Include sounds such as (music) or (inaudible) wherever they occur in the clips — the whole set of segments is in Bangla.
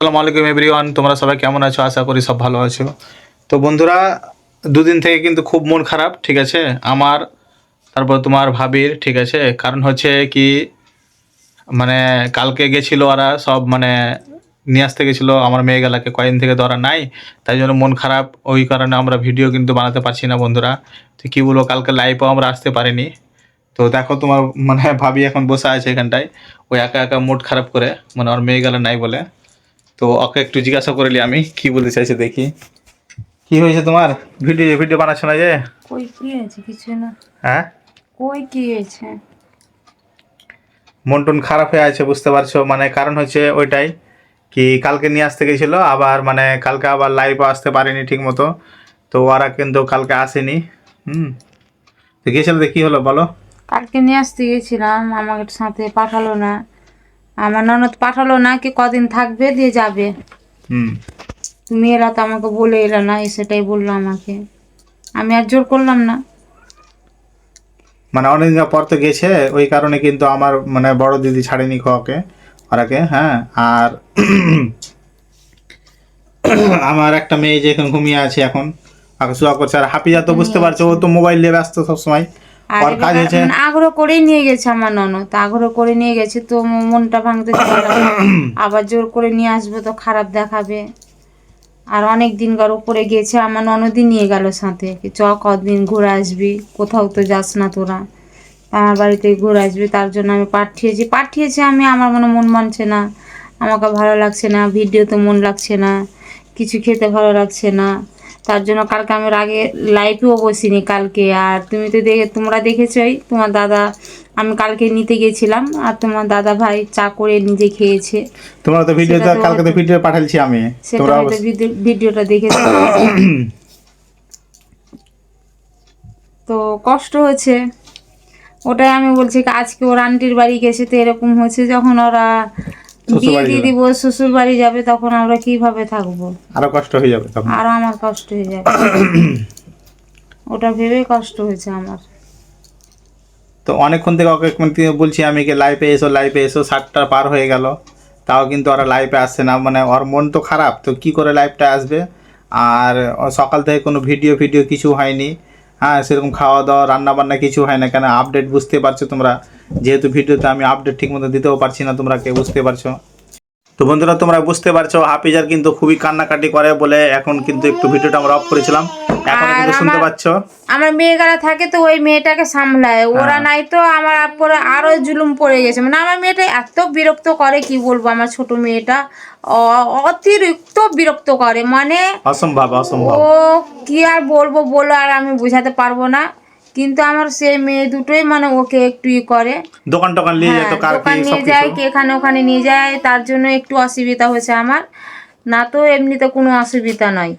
আসসালামু আলাইকুম এভরিওয়ান তোমরা সবাই কেমন আছো? আশা করি সব ভালো আছো। তো বন্ধুরা, দুদিন থেকে কিন্তু খুব মন খারাপ, ঠিক আছে? আমার, তারপর তোমার ভাবির, ঠিক আছে? কারণ হচ্ছে কি মানে কালকে গেছিল ওরা সব মানে নিয়ে আসতে গেছিল আমার মেয়েগুলাকে কয়েকদিন থেকে ওরা নাই, তাই জন্য মন খারাপ। ওই কারণে আমরা ভিডিও কিন্তু বানাতে পারছি না, বন্ধুরা। তো কী বলব, কালকে লাইভও আমরা আসতে পারিনি। তো দেখো তোমার মানে ভাবি এখন বসে আছে এখানটায়। ওই একা একা মুড খারাপ করে মানে ওর মেয়েগুলো নাই বলে। তো ওকে একটু জিজ্ঞাসা করলি আমি কি বলতে চাইছে দেখি। কি হয়েছে তোমার? ভিডিও ভিডিও বানাচ্ছ না যে? কই কি হয়েছে? কিছু না। হ্যাঁ? কই কি হয়েছে? মন টন খারাপ হয়ে আছে বুঝতে পারছ? মানে কারণ হচ্ছে ওইটাই কি কালকে নিয়ে আসতে গেছিল আবার মানে কালকে আবার লাইভে আসতে পারেনি ঠিক মতো। তো ওরা কিন্তু কালকে আসেনি। হুম। তো গিয়েছিল কী হলো বলো? কালকে নিয়ে আসতে গেছিলাম আমাকে সাথে পাঠালো না। আমার ননদ পাঠালো না কি কদিন থাকবে দিয়ে যাবে। হুম। তুমি এরা তো আমাকে বলে এলা না সেটাই বলল আমাকে। আমি আর জোর করলাম না। মানে অনেকদিন পর তো গেছে ওই কারণে কিন্তু আমার মানে বড় দিদি ছাড়েনি খাওয়াকে ওরাকে হ্যাঁ আর আমার একটা মেয়ে যে এখন ঘুমিয়ে আছে এখন আগে শোয়া করছে আর হাফিজা তো বুঝতে পারছ ও তো মোবাইল নিয়ে ব্যস্ত সবসময়। আর আগ্রহ করেই নিয়ে গেছে আমার ননদ। আগ্রহ করে নিয়ে গেছে তো মনটা ভাঙতে (coughs) আবার জোর করে নিয়ে আসব তো খারাপ দেখাবে। আর অনেক দিন দিনকার উপরে গেছে আমার ননদই নিয়ে গেল সাথে। কি চ কদিন ঘুরে আসবি কোথাও তো যাস না তোরা। আমার বাড়িতে ঘুরে আসবি তার জন্য আমি পাঠিয়েছি। পাঠিয়েছি আমি আমার মনে মন মানছে না। আমাকে ভালো লাগছে না ভিডিওতে মন লাগছে না। কিছু খেতে ভালো লাগছে না। তার জন্য কালকে আমি আগে লাইভেও বসিনি কালকে। আর তুমি তো দেখে তোমরা দেখেছোই তোমার দাদা আমি কালকে নিতে গেছিলাম আর তোমার দাদা ভাই চা করে নিজে খেয়েছে। তোমরা তো ভিডিও কালকে তো ভিডিও পাঠাইছি আমি। তোমরা ভিডিওটা দেখেছ তো কষ্ট হচ্ছে। ওটাই আমি বলছি আজকে ওর আন্টির বাড়ি গেছে তো এরকম হচ্ছে যখন ওরা বিয়ে দিয়ে। দিব শ্বশুর বাড়ি যাবে তখন আমরা কীভাবে থাকব? আরও কষ্ট হয়ে যাবে তখন। আর আমার কষ্ট হয়ে যাবে। (coughs) ওটা ভেবে কষ্ট হয়েছে আমার। তো অনেকক্ষণ থেকে ওকে বলছি আমি কি লাইভে এসো লাইভে এসো সাতটা পার হয়ে গেল। তাও কিন্তু ওরা লাইভে আসছে না। মানে ওর মন তো খারাপ তো কি করে লাইভটা আসবে? আর সকাল থেকে কোনো ভিডিও ভিডিও কিছু হয়নি। হ্যাঁ সেরকম খাওয়া দাওয়া রান্না বান্না কিছু হয় না কেন? আপডেট বুঝতে পারছ তোমরা? যেহেতু ভিডিওতে আমি আপডেট ঠিক মতো দিতেও পারছি না, তোমরা কে বুঝতে পারছ? তো বন্ধুরা তোমরা বুঝতে পারছ হাফিজার কিন্তু খুবই কান্নাকাটি করে বলে এখন কিন্তু একটু ভিডিওটা আমরা অফ করেছিলাম। এখন কিন্তু শুনতে পাচ্ছ? আমার মেয়েরা থাকে তো ওই মেয়েটাকে সামলায়। ওরা নাই তো আমার পরে আরও জুলুম পড়ে গেছে। মানে আমার মেয়েটা এত বিরক্ত করে কি বলব আমার ছোট মেয়েটা। অতিরিক্ত বিরক্ত করে। মানে অসম্ভব অসম্ভব। ও কি আর বলব বলো আর আমি বোঝাতে পারব না। কিন্তু আমার সে মেয়ে দুটোই মানে ওকে একটু ই করে। দোকান টোকান নিয়ে হ্যাঁ, কার দোকান নিয়ে যায় কি এখানে ওখানে নিয়ে যায় তার জন্য একটু অসুবিধা হয়েছে আমার। না তো এমনিতে কোনো অসুবিধা নয়।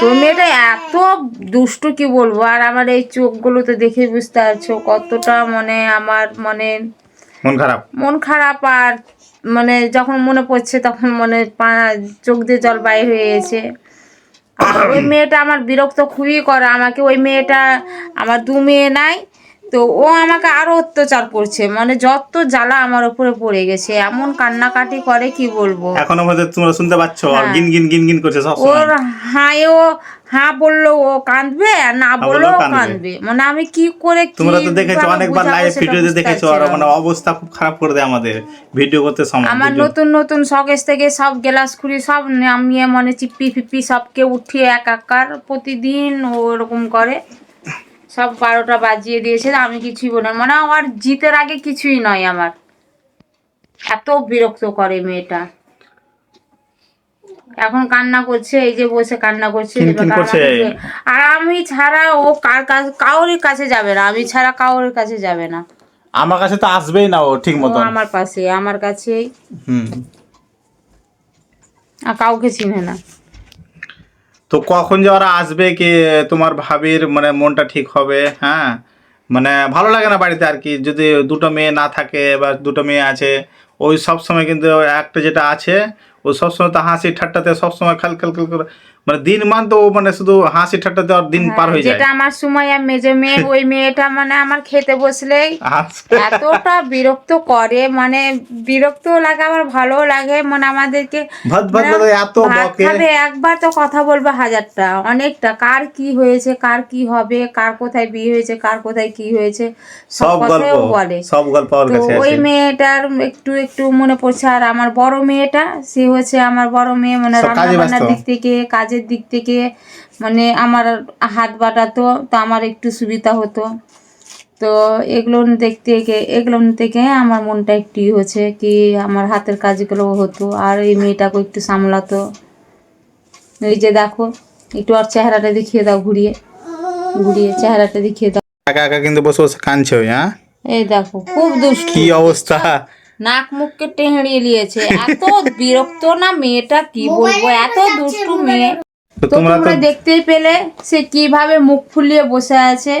তো মেয়েটা এত দুষ্টু কি বলব? আর আমার এই চোখগুলো তো দেখে বুঝতে পারছ কতটা মানে আমার মানে মন খারাপ? মন খারাপ আর মানে যখন মনে পড়ছে তখন মনে চোখ দিয়ে জল বাইর হয়ে গেছে। ওই মেয়েটা আমার বিরক্ত খুবই করে। আমাকে ওই মেয়েটা আমার দু মেয়ে নাই তো ও আমাকে আরও অত্যাচার করছে। মানে যত জ্বালা আমার উপরে পড়ে গেছে এমন কান্নাকাটি করে কি বলব? এখন আমাদের তোমরা শুনতে পাচ্ছ আর হ্যাঁ। গিন গিন গিন গিন করছে সব ওর হায়ও ও হ্যাঁ বলল ও কাঁদবে আর না বলল ও কাঁদবে। মানে আমি কি করে তোমরা তো দেখেছ অনেকবার লাইভ ভিডিওতে দেখেছ আর মানে অবস্থা খুব খারাপ করে দেয় আমাদের ভিডিও করতে সময় আমার নতুন নতুন শখেস থেকে সব গ্লাস খুঁড়ি সব নামিয়ে মানে চিপ্পি ফিপ্পি সবকে উঠিয়ে এক একাকার প্রতিদিন ও এরকম করে। সব বারোটা বাজিয়ে দিয়েছে আমি কিছুই বলি মানে আমার জিতের আগে কিছুই নয় আমার। এত বিরক্ত করে মেয়েটা। এখন কান্না করছে এই যে বসে কান্না করছে আর আমি ছাড়া ও কার কাছে কাউরির কাছে যাবে না আমি ছাড়া কাউরির কাছে যাবে না। আমার কাছে তো আসবেই না ও ঠিক মতো আমার পাশে আমার কাছেই। হুম। আর কাউকে চিনে না। তো কখন যে ওরা আসবে কি তোমার ভাবির মানে মনটা ঠিক হবে হ্যাঁ? মানে ভালো লাগে না বাড়িতে আর কি যদি দুটো মেয়ে না থাকে বা দুটো মেয়ে আছে ওই সব সময় কিন্তু একটা যেটা আছে ও সবসময় তো হাসি ঠাট্টাতে সবসময় খাল খাল খাল করে মানে দিন মান তো ও মানে শুধু হাসি ঠাট্টা দেওয়ার দিন পার হয়ে যায়। যেটা আমার সময় মেজে মেয়ে ওই মেয়েটা মানে আমার খেতে বসলেই এতটা বিরক্ত করে মানে বিরক্ত লাগে আবার ভালো লাগে মানে আমাদেরকে ভাত ভাত মানে ভাত এত বকে। একবার তো কথা বলবে হাজারটা অনেকটা। কার কি হয়েছে কার কি হবে কার কোথায় বিয়ে হয়েছে কার কোথায় কি হয়েছে সব গল্প বলে। সব গল্প ওর তো কাছে ওই মেয়েটার একটু একটু মনে পড়ছে আর আমার বড় মেয়েটা সে হচ্ছে আমার বড় মেয়ে মানে সব কাজে রান্না দিক থেকে কাজের দিক থেকে মানে আমার হাত বাটাতো তো আমার একটু সুবিধা হতো। তো এগুলো দেখতে এগুলো থেকে আমার মনটা একটু হচ্ছে কি আমার হাতের কাজগুলো হতো আর এই মেয়েটাকে একটু সামলাতো। এই যে দেখো একটু আর চেহারাটা দেখিয়ে দাও ঘুরিয়ে ঘুরিয়ে চেহারাটা দেখিয়ে দাও। একা একা কিন্তু বসে বসে কাঁদছে ওই হ্যাঁ? এই দেখো খুব দুষ্ট। কি অবস্থা? নাক মুখকে টেহড়িয়ে নিয়েছে। এত বিরক্ত না মেয়েটা? কি বলব? এত দুষ্টু মেয়ে। তো তোমরা দেখতেই পেলে সে কীভাবে মুখ ফুলিয়ে বসে আছে।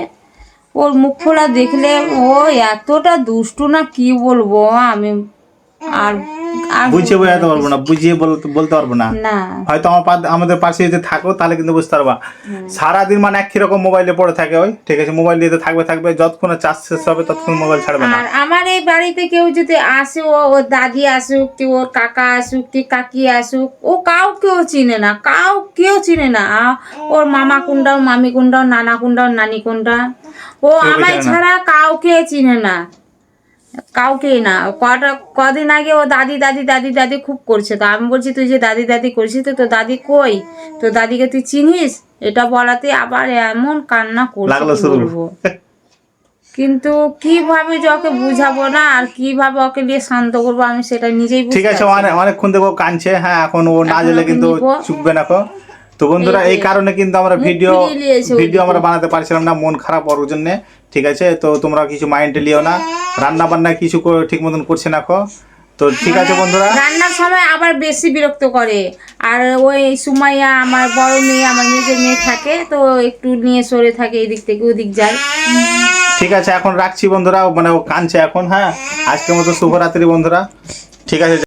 ওর মুখ ফোলা দেখলে ও এতটা দুষ্টু না কি বলব? আমি আর বুঝিয়ে বোঝাতে পারব না বুঝিয়ে বলতে পারব না। হয়তো আমার আমাদের পাশে যদি থাকো তাহলে কিন্তু বুঝতে পারবা। সারাদিন মানে একই রকম মোবাইলে পড়ে থাকে ওই ঠিক আছে? মোবাইল নিয়ে থাকবে থাকবে যতক্ষণে চার্জ শেষ হবে ততক্ষণ মোবাইল ছাড়বে না। আর আমার এই বাড়িতে কেউ যদি আসে ও ওর দাদি আসুক কি ওর কাকা আসুক কি কাকি আসুক ও কাউ কেউ চিনে না কাউ কেউ চিনে না। ওর মামা কোনটা ওর মামি কোনটা ওর নানা কোনটা ওর নানি কোনটা ও আমায় ছাড়া কাউকে চিনে না। কাউকে না। কটা কদিন আগে ও দাদি দাদি দাদি দাদি খুব করছে। তো আমি বলছি তুই যে দাদি দাদি করছিস তো তোর দাদি কই? তো দাদিকে তুই চিনিস? এটা বলাতে আবার এমন কান্না করছে বলব? কিন্তু কীভাবে যে ওকে বুঝাবো না আর কীভাবে ওকে নিয়ে শান্ত করব আমি সেটা নিজেই ঠিক আছে অনেক অনেকক্ষণ ও কাঁদছে। হ্যাঁ এখন ও না গেলে কিন্তু। চুকবে না তো বন্ধুরা এই কারণে কিন্তু আমরা ভিডিও ভিডিও আমরা বানাতে পারছিলাম না মন খারাপ ওর জন্য ঠিক আছে? তো তোমরা কিছু মাইন্ডে লিও না। রান্না বান্না কিছু ঠিক মতন করছে না কো। তো ঠিক আছে বন্ধুরা। রান্নার সময় আবার বেশি বিরক্ত করে। আর ওই সুমাইয়া আমার বড় মেয়ে আমার নিজের মেয়ে থাকে তো একটু নিয়ে সরে থাকে এদিক থেকে ওদিক যায়। ঠিক আছে এখন রাখছি বন্ধুরা। মানে ও কাঁদছে এখন হ্যাঁ? আজকের মতো শুভরাত্রি বন্ধুরা। ঠিক আছে